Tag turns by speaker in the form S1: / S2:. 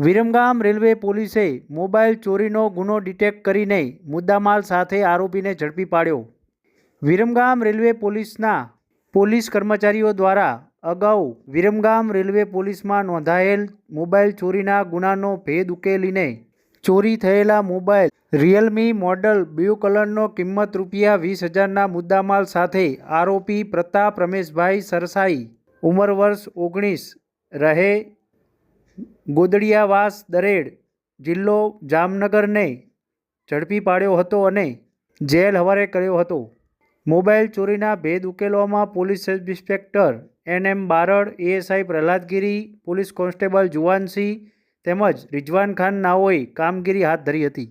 S1: Viramgam railway પોલીસે mobile ચોરીનો ગુનો ડિટેક્ટ કરીને મુદ્દામાલ સાથે આરોપીને ઝડપી પાડ્યો. વિરમગામ રેલવે પોલીસના પોલીસ કર્મચારીઓ દ્વારા અગાઉ વિરમગામ રેલવે પોલીસમાં નોંધાયેલ મોબાઈલ ચોરીના ગુનાનો ભેદ ઉકેલીને ચોરી થયેલા મોબાઈલ રિયલમી મોડલ બ્લુ કલરનો કિંમત રૂપિયા વીસ હજારના મુદ્દામાલ સાથે આરોપી પ્રતાપ રમેશભાઈ સરસાઈ, ઉંમર વર્ષ ઓગણીસ, રહે ગોદડિયાવાસ દરેડ જિલ્લો જામનગરને ઝડપી પાડ્યો હતો અને જેલ હવારે કર્યો હતો. મોબાઈલ ચોરીના ભેદ ઉકેલવામાં police sub inspector N M Barad, ASI Prahladgiri, police constable Juvansinh તેમજ રિજવાન ખાન નાઓએ કામગીરી હાથ ધરી હતી.